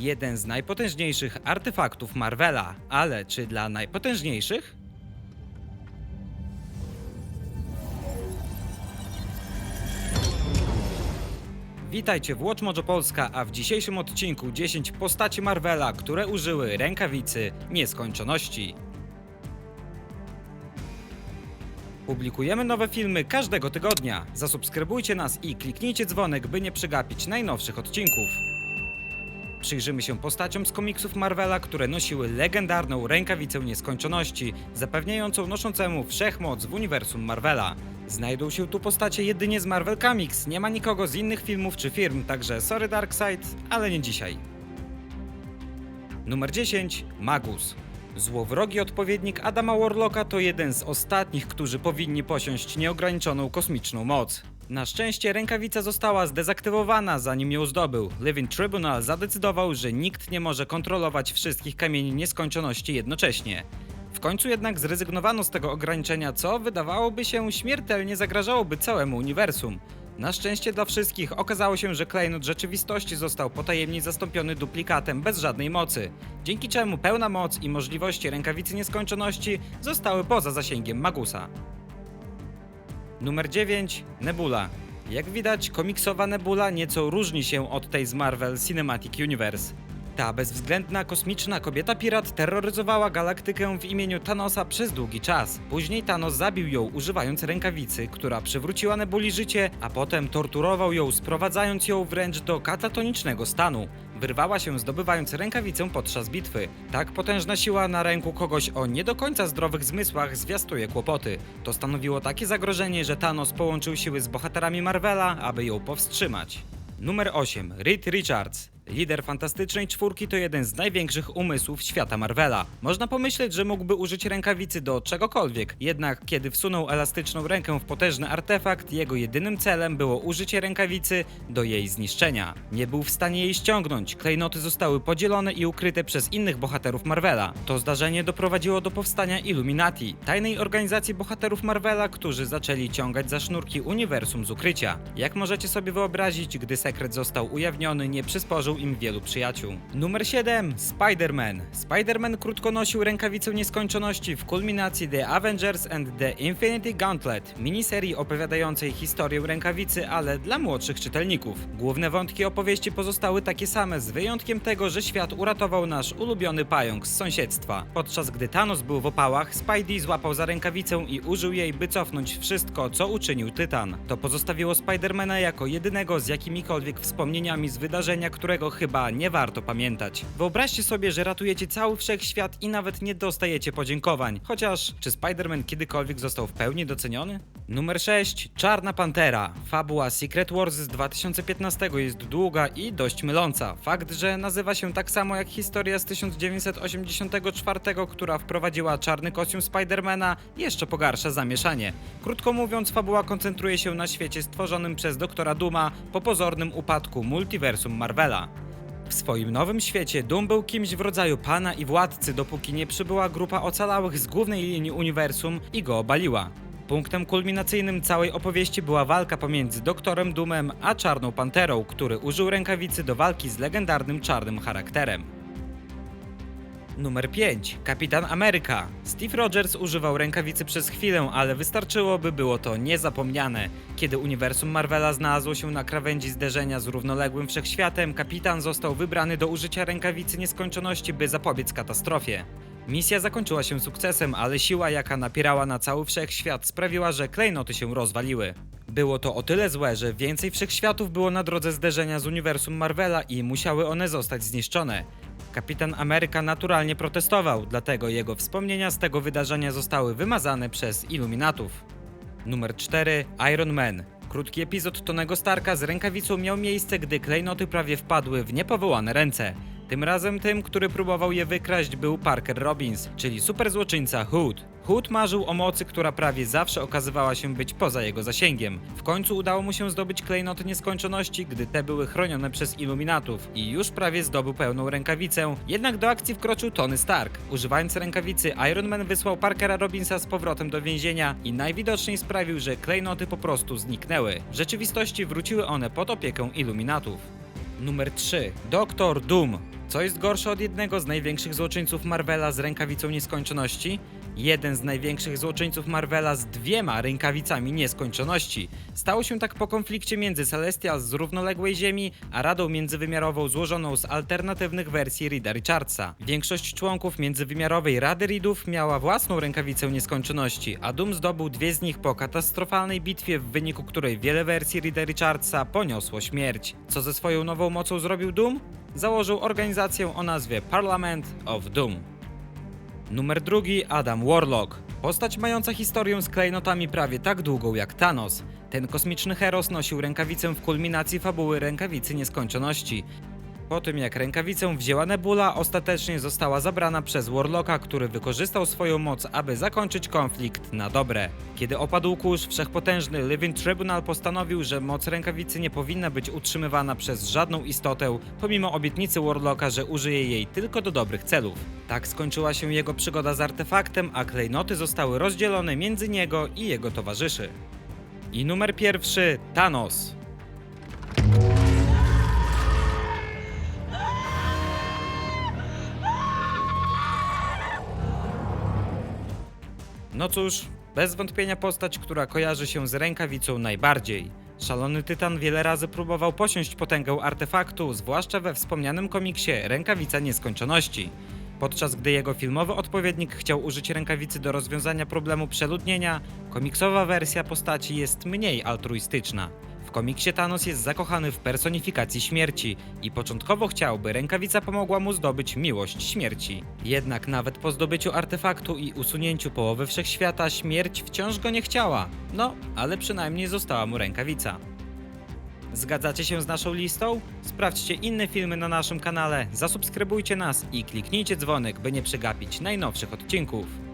Jeden z najpotężniejszych artefaktów Marvela, ale czy dla najpotężniejszych? Witajcie w Watch Polska, a w dzisiejszym odcinku 10 postaci Marvela, które użyły rękawicy nieskończoności. Publikujemy nowe filmy każdego tygodnia. Zasubskrybujcie nas i kliknijcie dzwonek, by nie przegapić najnowszych odcinków. Przyjrzymy się postaciom z komiksów Marvela, które nosiły legendarną rękawicę nieskończoności, zapewniającą noszącemu wszechmoc w uniwersum Marvela. Znajdą się tu postacie jedynie z Marvel Comics, nie ma nikogo z innych filmów czy firm, także sorry Darkseid, ale nie dzisiaj. Numer 10. Magus. Złowrogi odpowiednik Adama Warlocka to jeden z ostatnich, którzy powinni posiąść nieograniczoną kosmiczną moc. Na szczęście rękawica została zdezaktywowana zanim ją zdobył. Living Tribunal zadecydował, że nikt nie może kontrolować wszystkich kamieni nieskończoności jednocześnie. W końcu jednak zrezygnowano z tego ograniczenia, co wydawałoby się śmiertelnie zagrażałoby całemu uniwersum. Na szczęście dla wszystkich okazało się, że klejnot rzeczywistości został potajemnie zastąpiony duplikatem bez żadnej mocy, dzięki czemu pełna moc i możliwości rękawicy nieskończoności zostały poza zasięgiem Magusa. Numer 9. Nebula. Jak widać, komiksowa Nebula nieco różni się od tej z Marvel Cinematic Universe. Ta bezwzględna kosmiczna kobieta pirat terroryzowała galaktykę w imieniu Thanosa przez długi czas. Później Thanos zabił ją używając rękawicy, która przywróciła Nebuli życie, a potem torturował ją, sprowadzając ją wręcz do katatonicznego stanu. Wyrwała się zdobywając rękawicę podczas bitwy. Tak potężna siła na ręku kogoś o nie do końca zdrowych zmysłach zwiastuje kłopoty. To stanowiło takie zagrożenie, że Thanos połączył siły z bohaterami Marvela, aby ją powstrzymać. Numer 8. Reed Richards. Lider Fantastycznej Czwórki to jeden z największych umysłów świata Marvela. Można pomyśleć, że mógłby użyć rękawicy do czegokolwiek, jednak kiedy wsunął elastyczną rękę w potężny artefakt, jego jedynym celem było użycie rękawicy do jej zniszczenia. Nie był w stanie jej ściągnąć, klejnoty zostały podzielone i ukryte przez innych bohaterów Marvela. To zdarzenie doprowadziło do powstania Illuminati, tajnej organizacji bohaterów Marvela, którzy zaczęli ciągać za sznurki uniwersum z ukrycia. Jak możecie sobie wyobrazić, gdy sekret został ujawniony, nie przysporzył im wielu przyjaciół. Numer 7. Spider-Man. Spider-Man krótko nosił rękawicę nieskończoności w kulminacji The Avengers and the Infinity Gauntlet, miniserii opowiadającej historię rękawicy, ale dla młodszych czytelników. Główne wątki opowieści pozostały takie same, z wyjątkiem tego, że świat uratował nasz ulubiony pająk z sąsiedztwa. Podczas gdy Thanos był w opałach, Spidey złapał za rękawicę i użył jej, by cofnąć wszystko, co uczynił Tytan. To pozostawiło Spidermana jako jedynego z jakimikolwiek wspomnieniami z wydarzenia, chyba nie warto pamiętać. Wyobraźcie sobie, że ratujecie cały wszechświat i nawet nie dostajecie podziękowań. Chociaż, czy Spider-Man kiedykolwiek został w pełni doceniony? Numer 6. Czarna Pantera. Fabuła Secret Wars z 2015 jest długa i dość myląca. Fakt, że nazywa się tak samo jak historia z 1984, która wprowadziła czarny kostium Spidermana, jeszcze pogarsza zamieszanie. Krótko mówiąc, fabuła koncentruje się na świecie stworzonym przez doktora Duma po pozornym upadku multiversum Marvela. W swoim nowym świecie Doom był kimś w rodzaju pana i władcy, dopóki nie przybyła grupa ocalałych z głównej linii uniwersum i go obaliła. Punktem kulminacyjnym całej opowieści była walka pomiędzy doktorem Doomem a Czarną Panterą, który użył rękawicy do walki z legendarnym czarnym charakterem. Numer 5. Kapitan Ameryka. Steve Rogers używał rękawicy przez chwilę, ale wystarczyło, by było to niezapomniane. Kiedy uniwersum Marvela znalazło się na krawędzi zderzenia z równoległym wszechświatem, kapitan został wybrany do użycia rękawicy nieskończoności, by zapobiec katastrofie. Misja zakończyła się sukcesem, ale siła, jaka napierała na cały wszechświat, sprawiła, że klejnoty się rozwaliły. Było to o tyle złe, że więcej wszechświatów było na drodze zderzenia z uniwersum Marvela i musiały one zostać zniszczone. Kapitan Ameryka naturalnie protestował, dlatego jego wspomnienia z tego wydarzenia zostały wymazane przez iluminatów. Numer 4. Iron Man. Krótki epizod Tonego Starka z rękawicą miał miejsce, gdy klejnoty prawie wpadły w niepowołane ręce. Tym razem tym, który próbował je wykraść był Parker Robbins, czyli superzłoczyńca Hood. Hood marzył o mocy, która prawie zawsze okazywała się być poza jego zasięgiem. W końcu udało mu się zdobyć klejnoty nieskończoności, gdy te były chronione przez iluminatów i już prawie zdobył pełną rękawicę, jednak do akcji wkroczył Tony Stark. Używając rękawicy, Iron Man wysłał Parkera Robinsa z powrotem do więzienia i najwidoczniej sprawił, że klejnoty po prostu zniknęły. W rzeczywistości wróciły one pod opieką iluminatów. Numer 3. Doktor Doom. Co jest gorsze od jednego z największych złoczyńców Marvela z rękawicą nieskończoności? Jeden z największych złoczyńców Marvela z dwiema rękawicami nieskończoności. Stało się tak po konflikcie między Celestial z równoległej Ziemi, a Radą Międzywymiarową złożoną z alternatywnych wersji Reeda Richardsa. Większość członków Międzywymiarowej Rady Reedów miała własną rękawicę nieskończoności, a Doom zdobył dwie z nich po katastrofalnej bitwie, w wyniku której wiele wersji Reeda Richardsa poniosło śmierć. Co ze swoją nową mocą zrobił Doom? Założył organizację o nazwie Parliament of Doom. Numer drugi Adam Warlock. Postać mająca historię z klejnotami prawie tak długą jak Thanos. Ten kosmiczny heros nosił rękawicę w kulminacji fabuły Rękawicy Nieskończoności. Po tym jak rękawicę wzięła Nebula, ostatecznie została zabrana przez Warlocka, który wykorzystał swoją moc, aby zakończyć konflikt na dobre. Kiedy opadł kurz, wszechpotężny Living Tribunal postanowił, że moc rękawicy nie powinna być utrzymywana przez żadną istotę, pomimo obietnicy Warlocka, że użyje jej tylko do dobrych celów. Tak skończyła się jego przygoda z artefaktem, a klejnoty zostały rozdzielone między niego i jego towarzyszy. I numer pierwszy Thanos. No cóż, bez wątpienia postać, która kojarzy się z rękawicą najbardziej. Szalony Tytan wiele razy próbował posiąść potęgę artefaktu, zwłaszcza we wspomnianym komiksie Rękawica Nieskończoności. Podczas gdy jego filmowy odpowiednik chciał użyć rękawicy do rozwiązania problemu przeludnienia, komiksowa wersja postaci jest mniej altruistyczna. W komiksie Thanos jest zakochany w personifikacji śmierci i początkowo chciał, by rękawica pomogła mu zdobyć miłość śmierci. Jednak nawet po zdobyciu artefaktu i usunięciu połowy wszechświata, śmierć wciąż go nie chciała. No, ale przynajmniej została mu rękawica. Zgadzacie się z naszą listą? Sprawdźcie inne filmy na naszym kanale, zasubskrybujcie nas i kliknijcie dzwonek, by nie przegapić najnowszych odcinków.